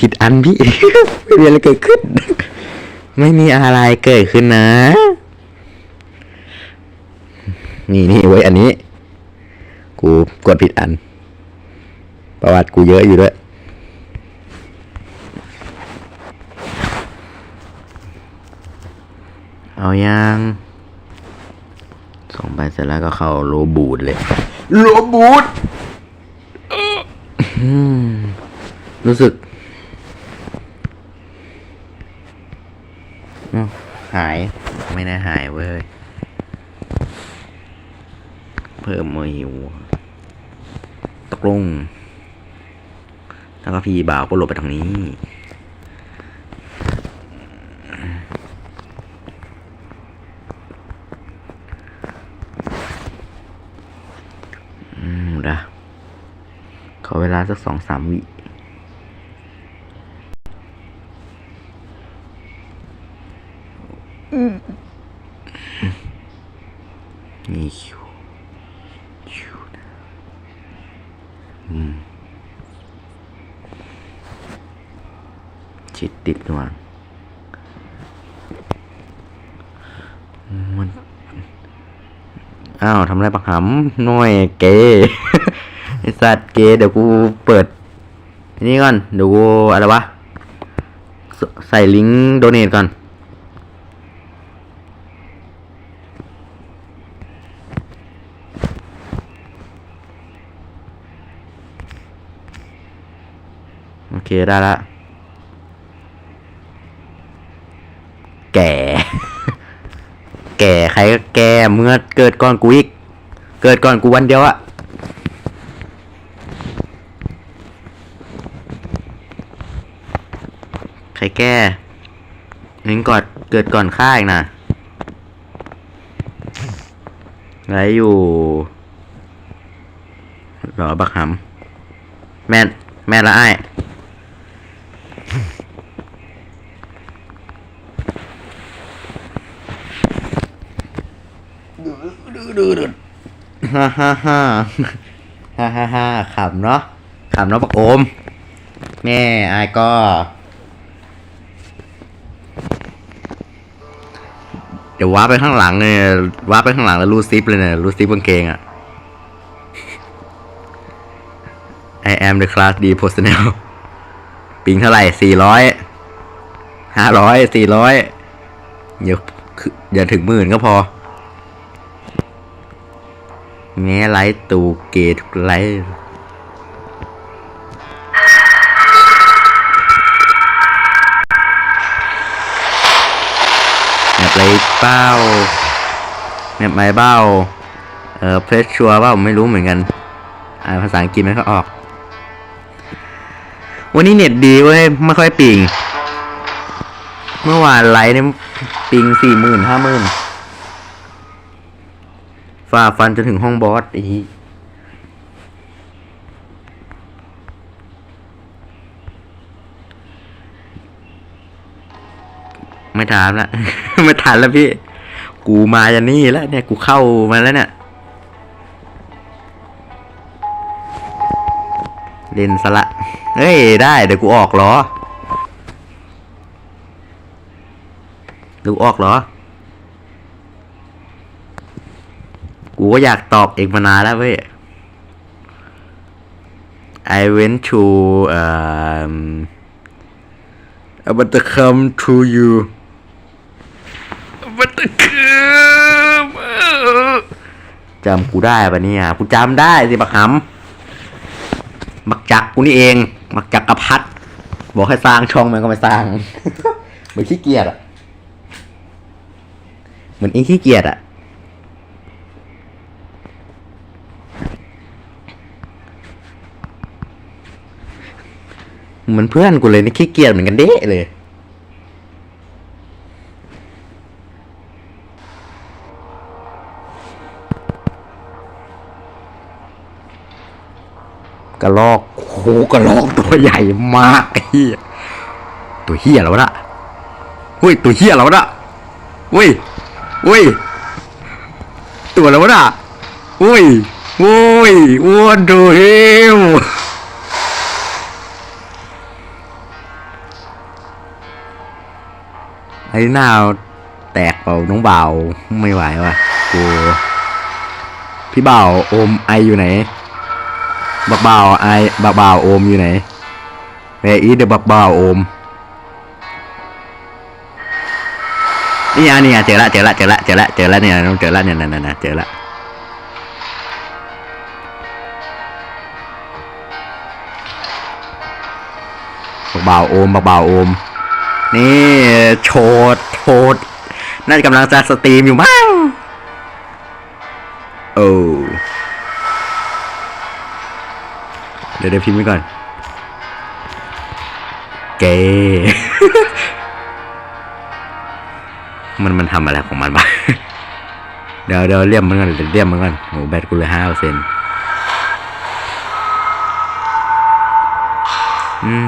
ผิดอันพี่ ไม่มีอะไรเกิดขึ้น ไม่มีอะไรเกิดขึ้นนะ นี่นี่เว้ยอันนี้ กูกดผิดอัน ประวัติกูเยอะอยู่ด้วยเอายังส่งไปเสร็จแล้วก็เข้าโลบูดเลย โลบูดอืมรู้สึกอ้าว หายไม่ได้หายเว้ย เพิ่มมือหิวตกลง แล้วก็พี่บ่าวก็หลบไปทางนี้ อืมเดะขอเวลาสักสองสามวิ นี่คิวคิวนะอืมชิดติดระหว่างมัน อ้าวทำอะไรปักหำน่อยเกไอสัตว์เกเดี๋ยวกูเปิดนี่ก่อนเดี๋ยวกูอะไรวะใส่ลิงก์โดเนทก่อนโอเค ได้ละ แก่ แก่ ใครก็ กเมื่อเกิดก่อนกูอีก เกิดก่อนกูวันเดียวอะใครแก่นึงกอนเกิดก่อนข้าอีกนะไรอยู่หรอบักหำแม่แม่ละไอ้าย ฮ่าฮ่าฮ่าฮ่าฮ่าฮ่าขำเนาะขำเนาะปักโอมแม่อายก็ เดี๋ยวว้าไปข้างหลังเลยว้าไปข้างหลังแล้วรูดซิปเลยเนี่ยรูดซิปกางเกงอะ I am the class D personnel ปิงเท่าไหร่สี่ร้อยห้าร้อยสี่ร้อยอย่าอย่าถึงหมื่นก็พอ แง่ไลท์ตูเกตไลท์แมปไรเป้าแมปไหนเบ้าเออเพชชัวเปล่าไม่รู้เหมือนกัน อ่านภาษาอังกฤษไม่ค่อยออก วันนี้เน็ตดีเว้ยไม่ค่อยปิง เมื่อวานไลท์เนี่ยปิงสี่หมื่นห้าหมื่น ฝ่าฟันจนถึงห้องบอสอีไม่ถามละ ไม่ทันแล้วพี่ กูมาจะนี่แล้วเนี่ย กูเข้ามาแล้วเนี่ย เล่นซะละ เฮ้ย ได้เดี๋ยวกูออกหรอ ดูออกหรอ กูก็อยากตอบเองมานานแล้วเว้ย I went to um I want to come to you I want to come จำกูได้ปะเนี่ย กูจำได้สิบักหำบักจักกูนี่เอง บักจักกระพัด บอกให้สร้างช่องมันก็ไม่สร้าง เหมือนขี้เกียจอะเหมือนเองขี้เกียจอะ เหมือนเพื่อนกูเลยนี่ขี้เกียจเหมือนกันเด้เลย กระลอกโหกระลอกตัวใหญ่มากเหี้ยตัวเหี้ยแล้วนะเฮ้ยตัวเหี้ยแล้วนะเฮ้ยเฮ้ยตัวแล้วนะเฮ้ยเฮ้ยอ้วนตัวเฮว อ้หน้าแตกเปล่าน้องเบาไม่ไหวว่ะกูพี่เบาโอมไออยู่ไหนบักเบาไอบักเบาโอมอยู่ไหนแม่อีเดบักเบาโอมนี่อันนี้เจอละเจอละเจอละเจอละเจอละเนี่ยน้องเจอละเนี่ยนั่นๆๆเจอละบักเบาโอมบักเบาโอม นี่โชดโชดน่าจะกำลังจะสตรีมอยู่มั้งโอ้เดี๋ยวเดี๋ยวพิมพ์ไว้ก่อนเกมันมันทำอะไรของมันบ้างเดี๋ยวเดี๋ยวเลี่ยมมันก่อนเดี๋ยวเลี่ยมมันก่อนโหแบตกูเลยห้าเปอร์เซ็นต์อืม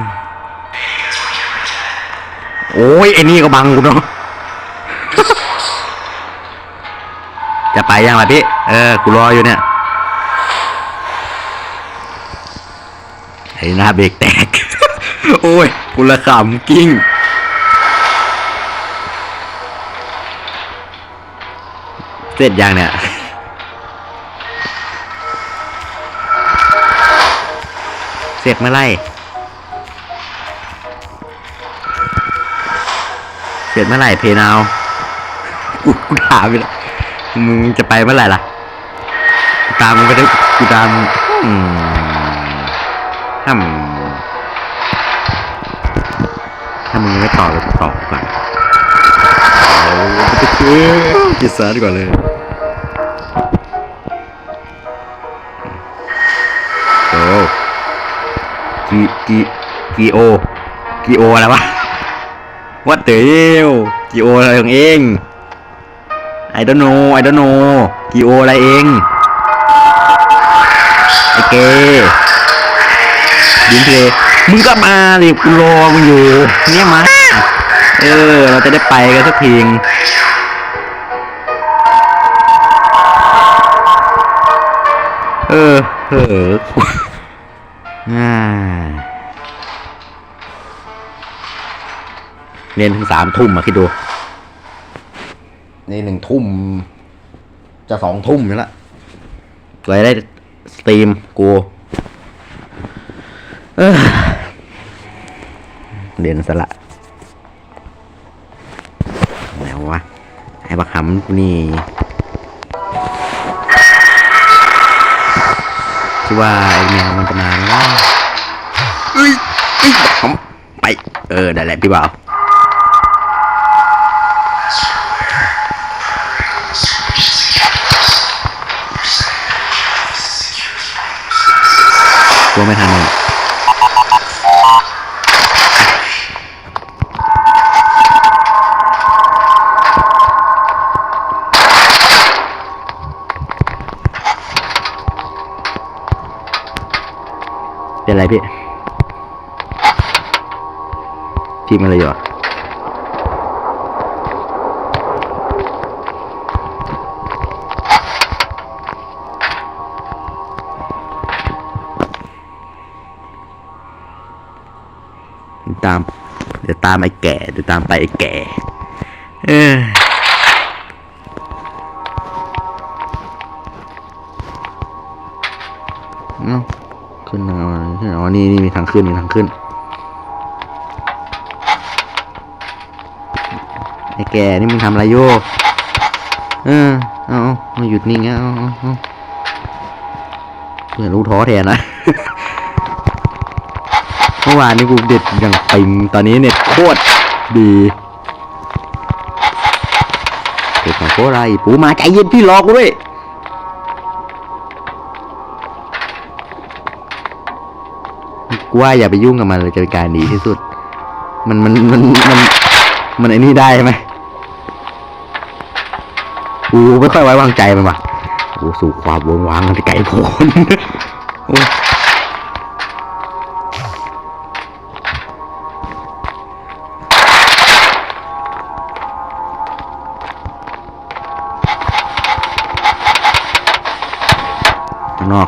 โอ้ยไอ้นี่ก็บังกูเนาะจะไปยังล่ะพี่ เออ กูรออยู่เนี่ย ไอ้หน้าเบรกแตก โอ้ยกูละขำกิ้ง เสร็จยังเนี่ยเสร็จเมื่อไหร เสร็จเมื่อไหร่เพนาวกูกูถามไปล้วมึงจะไปเมื่อไหร่ล่ะ ตามมึงไปด้วยกูตามอืมถ้ามึงถ้ามึงไม่ตอบก็ตอบก่อนเอาไปเชื่อกินซะดีกว่าเลยโอ้กีกีกีโอกีโออะไรวะ What the hell กีโออะไรของเอง I don't know I don't know กีโออะไรเองไอเกดินเพลยมึงก็มาดิกูรอมึงอยู่เนี่ยมาเออ เราจะได้ไปกันสักทีงเออเอออ่า เรียนถึงสามทุ่มอะคิดดู นี่หนึ่งทุ่ม จะสองทุ่มอยู่แล้วเลยได้สตรีมกูเอ้อเรียนสละแล้ววะ ไอ้บักหำกูนี่คิดว่าไอ้แมวมันจะมาไหมวะเอ้ยเอ้ยบักหำไป เออได้แหละพี่บ่าว กลัวไม่ทันเลยเป็นไรพี่พี่มาเลยเหรอ ตาม เดี๋ยวตามไอ้แก่เดี๋ยวตามไปไอ้แก่ เออขึ้นทางอะไรขึ้นอ๋อนี่นี่มีทางขึ้นมีทางขึ้น ไอ้แก่นี่มึงทำอะไรโยเออเอาเอาหยุดนิ่งเอาเอาเอาเพื่อนรู้ท้อแทนนะ เมื่อวานนี้กูเด็ดอย่างปิงตอนนี้เน็ตโคตรดีเด็ดของโคไรปูมาใจเย็นพี่รอกูด้วยกูว่าอย่าไปยุ่งกับมันเลยจะเป็นการดีที่สุด มันมันมันมันมันไอ้นี่ได้ไหมกูไม่ค่อยไว้วางใจมันว่ะกูสู่ความวงวางกันไกลโพ้น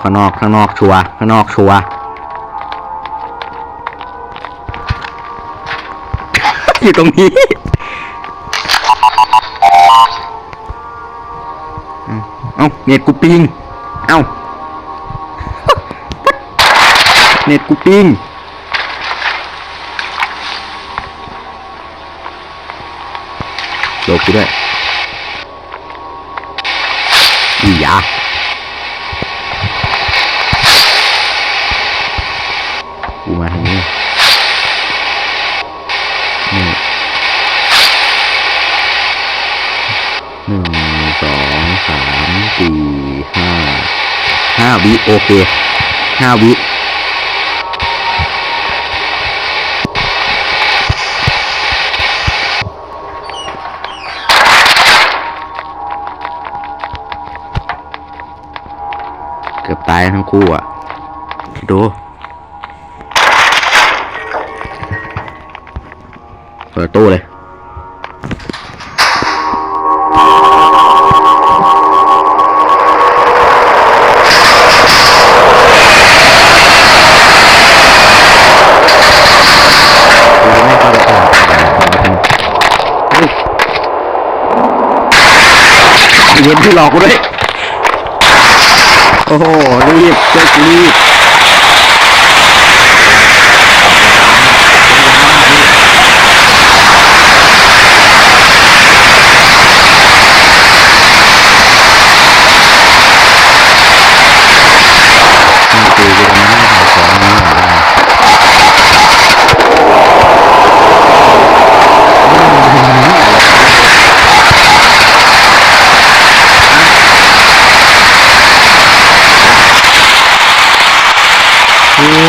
ข้างนอกข้างนอกชัวข้างนอกชัวอยู่ตรงนี้เอ้าเน็ตกูปิงเอ้าเน็ตกูปิงโดดกูด้วยอียา ห้าวิโอเคห้าวิเกือบตายทั้งคู่อะดดูเปิดตู้เลย เวนที่หลอกกูด้วย โอ้โหรีบเจ๊กรีบ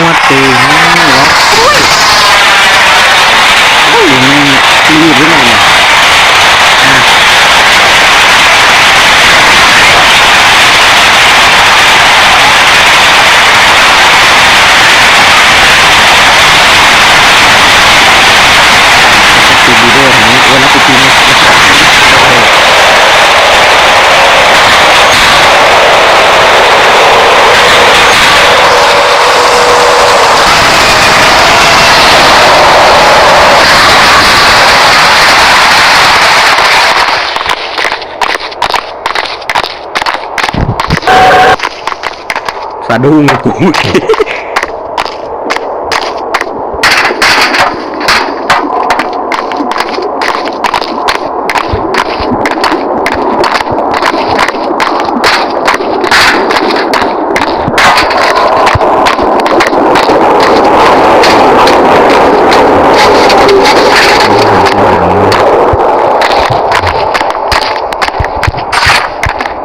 วดตีนเหรอโอ้ยโอ้ยยังรีบหรือไงเนี่ยอะติดวีดีโอทางนี้โอ้ยแล้วกูจริงเลย สะดุ้งเลยกูเมื่อกี้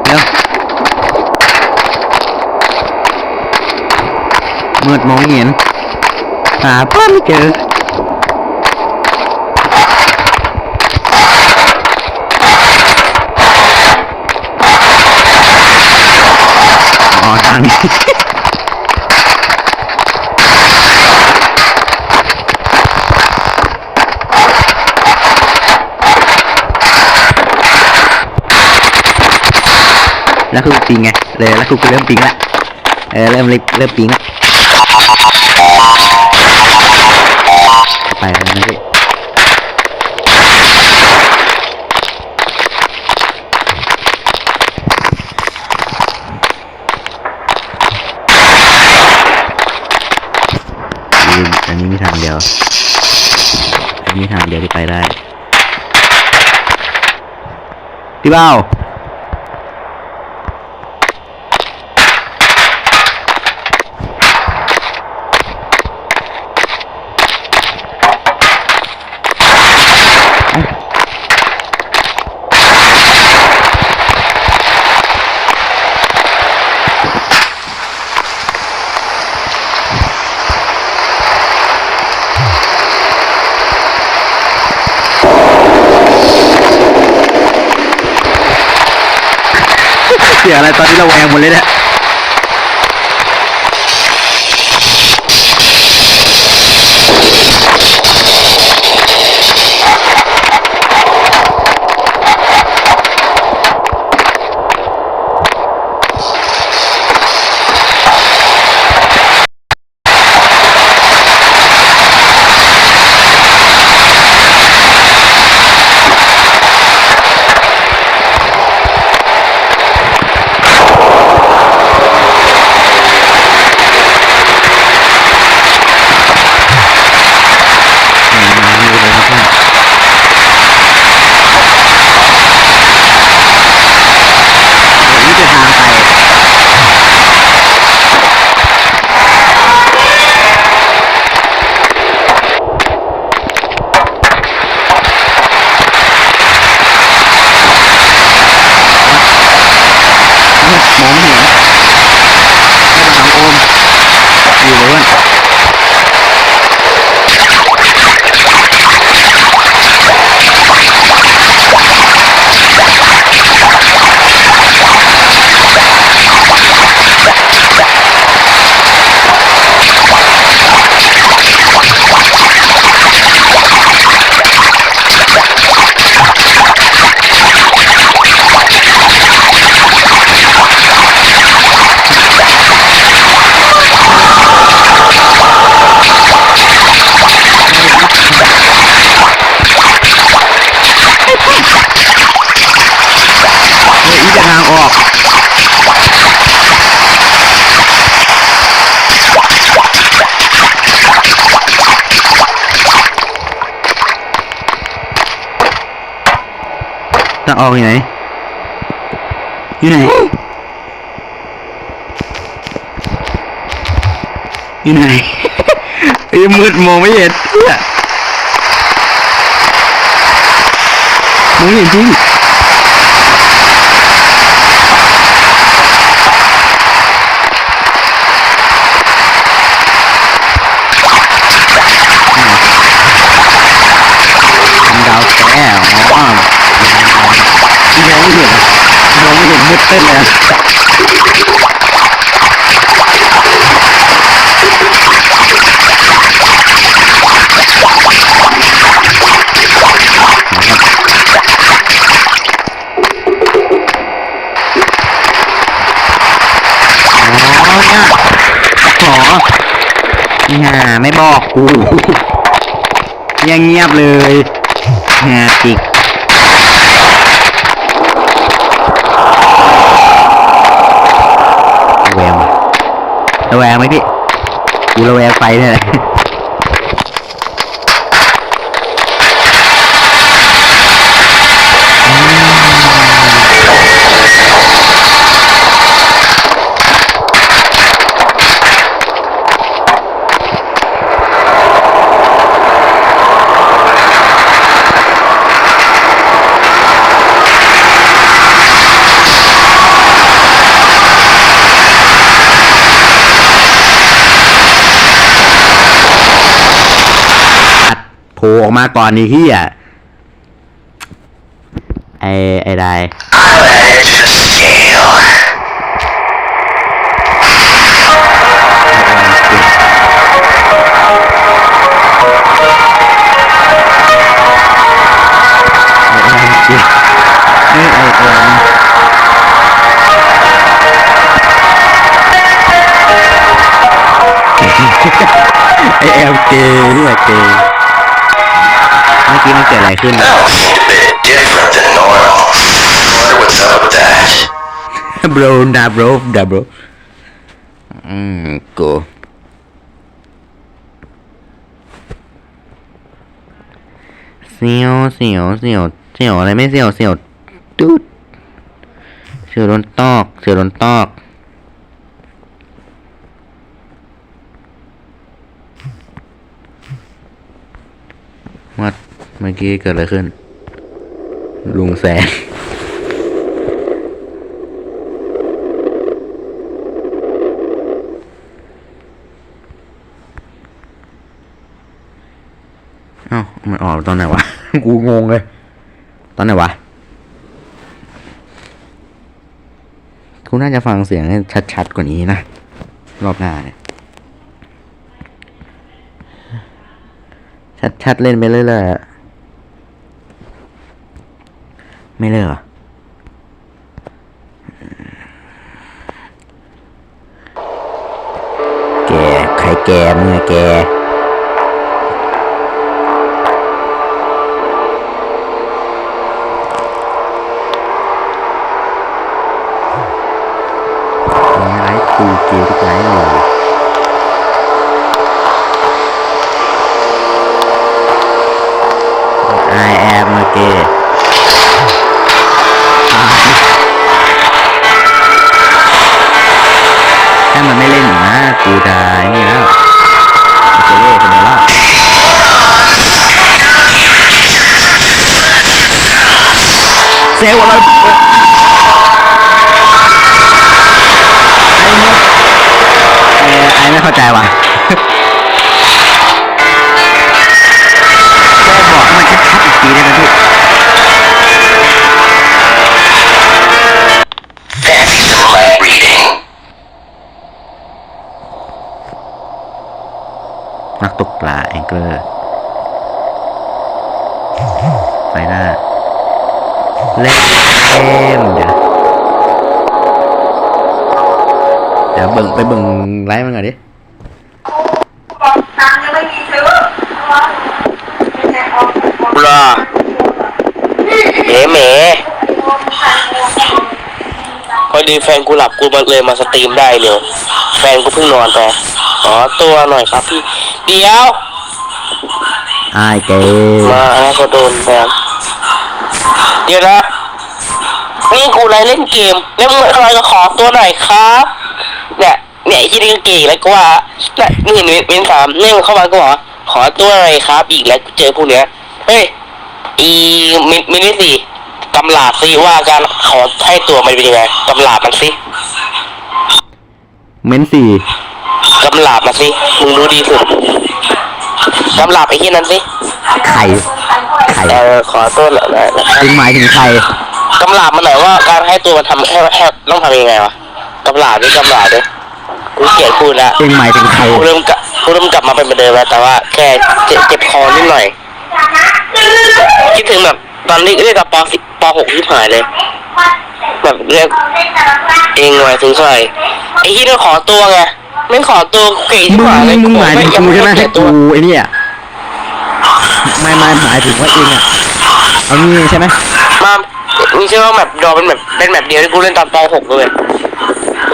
เดี๋ยวมื ดมองเห็น หาเพื่อนไม่เจออ๋อทางนี้แล้วคือปิงไงเลยแล้วคือเริ่มปิงละเออเริ่มเริ่มปิงละ ไปแล้วนะพี่อันนี้มีทางเดียว อันนี้ทางเดียวที่ไปได้ พี่เบ้า เสียอะไรตอนนี้เราแวงหมดเลยเนี่ยางออกอยู่ไหนอยู่ไหนอยู่ไหนไอ้ยมืดมองไม่เห็นเนี่ยมองไม่เห็นจริงทำดาวแก้วอ๋อที่ มองไม่เห็นมองไม่เห็นมืดเต้นเลยอะอ๋อเนี่ยอ๋อนี่ฮะไม่บอกกูยังเงียบเลยฮะจิกระแวงว่ะ ระแวงไหมพี่กูระแวงไฟเนี่ย ออกมาก่อนนี่ที่อะไอไอได้ไอไอไอไอเอลเกย์นี่ยเกย์ that. บรดาบรดาบรอืมกูเสียวเสียวเสียวเสียวอะไรไม่เสียวเสียวตุ๊ดเสียวโดนตอกเสียวโดนตอกวัด เมื่อกี้เกิดอะไรขึ้น ลุงแสงเอ้ามันออกตอนไหนวะ กูงงเลย ตอนไหนวะกูน่าจะฟังเสียงให้ชัดๆกว่านี้นะ รอบหน้าเนี่ย ชัดๆเล่นไปเรื่อยๆอะ ไม่เลิกเหรอแกใครแกมึงอแกไลฟ์ทูเกมทุกไลฟ์เลย I am a gay ถ้ กูจะนี่แล้วจะเล่นคนแล้วเซลล์อะไรไอ้เนี่ยไอ้ไม่เข้าใจว่ะช่บอกมันชัดๆอีกทีได้ไหม นักตกปลาแองเกอร์ไฟหน้า เล่มเดี๋ยวเดี๋ยวเบิ่งไปเบิ่งไลฟ์มันก่อนดิบอกตังยังไม่มีซื้อบลาเอ๋เมพอดีแฟนกูหลับกูเลยมาสตรีมได้เร็วแฟนกูเพิ่งนอนไป ขอตัวหน่อยครับพี่ เดี๋ยวไอ้ายเกย์มาแล้วก็โดนแฟนเดี๋ยวนะนี่กูไลฟ์เล่นเกมแล้วมึงอะไรก็ขอตัวหน่อยครับเนี่ยเนี่ยไอ้ที่นี่ก็เก่งแล้วก็ว่าน่ะนี่เห็นเวนสามเนี่ยมันเข้ามาก็บอกว่าขอตัวหน่อยครับ อีกแล้วกูเจอพวกเนี้ยเฮ้ยอีมิมินิสี่กำลาบสิว่าการขอให้ตัวมันเป็นยังไงกำลาบมันสิเม้นสี่ กำลาบมาสิ มึงรู้ดีสุดกำลาบไอ้ที่นั้นสิไข่ไข่เออขอตัวหน่อยนะจึงหมายถึงใครกำลาบมันหน่อยว่าการให้ตัวมันทำให้ให้ต้องทำยังไงวะกำลาบด้วยกำลาบด้วยกูเกลียดพูดละจึงหมายถึงใครกูเริ่มกลับกูเริ่มกลับมาเป็นเหมือนเดิมแล้วแต่ว่าแค่เจ็บเจ็บคอนิดหน่อย คิดถึงแบบตอนนี้เรียกกับปสิปหกที่หายเลย แบบเรียกเองหมายถึงใครไอ้ที่นั่นขอตัวไง ไม่ขอตัวเก่งที่มึงหายเลยมึงหมายถึงกูใช่ไหมให้ตักูวไอ้เนี่ยไม่ไม่หมายถึงว่าเองอะเอางี้ใช่ไหมมามีใช่ว่าแบบดอเป็นแบบเป็นแบบเดียวที่กูเล่นตอนปหกเลย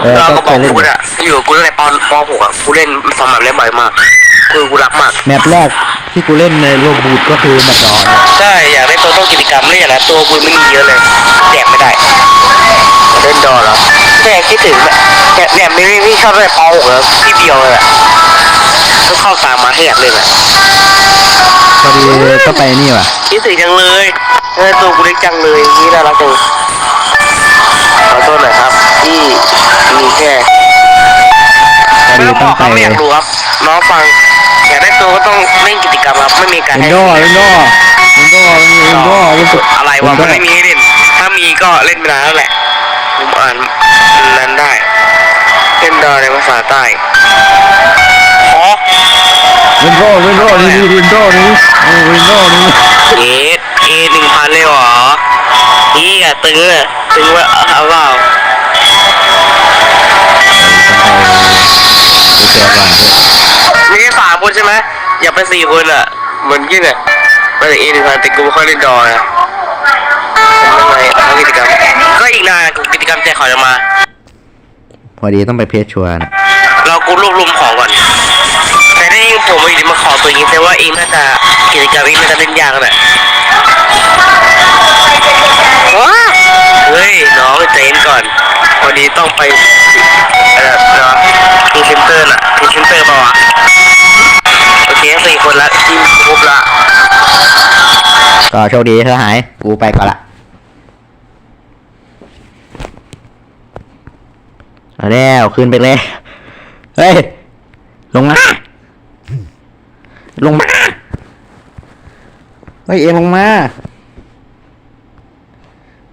เออเราก็ก็เคบอกยเล่นกูอะอยู่กับกูตั้งแต่ปปหกอะกูเล่นสมัครเล่นบ่อยมาก คือกูรักมาก แมปแรกที่กูเล่นในโรบูดก็คือแมปดอนใช่อยากได้ตัวต้องกิจกรรมเล่นอย่างนะตัวกูไม่มีเยอะเลยแจกไม่ได้เล่นดอเหรอแค่คิดถึงแบบเนี่ยเนี่ยไม่ไม่ชอบเลยปหกแล้วพี่เบียวเลยอะก็เข้าตามมาให้อยากเล่นอะพอดีก็ไปนี่ว่ะคิดถึงจังเลยเออตัวกูเล็กจังเลยนี่น่ารักจังขอโทษหน่อยครับที่มีแค่พอดีไม่ต้องบต้อองกไปเขาไม่อยากรู้ครับน้องฟัง อยากได้ตัวก็ต้องเล่นกิจกรรมครับไม่มีการเอนให้โดเอนโดเอนโดเอนโดเอนโดอะไรวะมันไม่มีให้เล่น ถ้ามีก็เล่นไม่นานแล้วแหละผมอ่านนั้นได้ เล่นดอในภาษาใต้อ๋อเอนโดเอนโดนี่นี่เอนโดนี่เอนโดนี่เอสเอหนึ่งพันเลยเหรอนี่อะตึงอะตึงว่าเอาเปล่าต้องไปดูตัวก่อน มีแค่สามคนใช่ไหมอยากไปสี่คนอะเหมือนกันอะไปเอหนึ่งพันแต่กูไม่ค่อยเล่นดอนะทำไมเอากิจกรรม ก็อีกนานกูกิจกรรมแจกของจะมา พอดีต้องไปเพจชัวร์นะเรากูรวบรวมของก่อน แต่ถ้าเองผมมาอยู่ดีมาขอตัวอย่างนี้แสดงว่าเองน่าจะกิจกรรมเองน่าจะเล่นยากแหละว้าเฮ้ยน้องใจเย็นก่อนวันนี้ต้องไปเอ่อเนาะพรีเซนเตอร์น่ะพรีเซนเตอร์เปล่าวะโอ เคสี่คนละทีมครบละก็โชคดีเธอหาย กูไปก่อนละเอาแล้วขึ้นไปเลย เฮ้ย ลงมา ลงมา เฮ้ย เองลงมา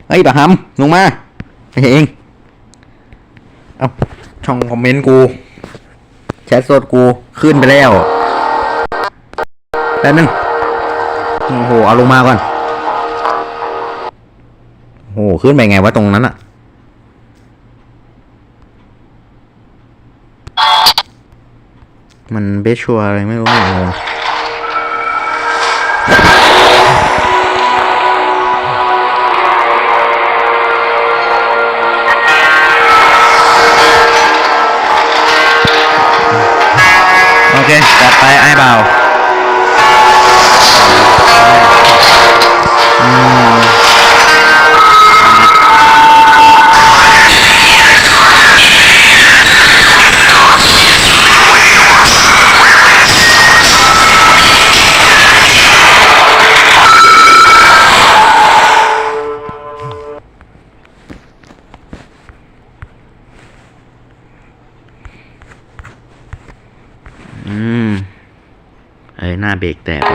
เฮ้ยบะฮัมลงมาไม่ใช่เอง เอาช่องคอมเมนต์กูแชทสดกูขึ้นไปแล้ว แป๊บนึงโอ้โหเอาลงมาก่อนโอ้โหขึ้นไปไงวะตรงนั้นอะมันเบสชัวร์อะไรไม่รู้งงโอเคจัดไปไอ้เบา อืม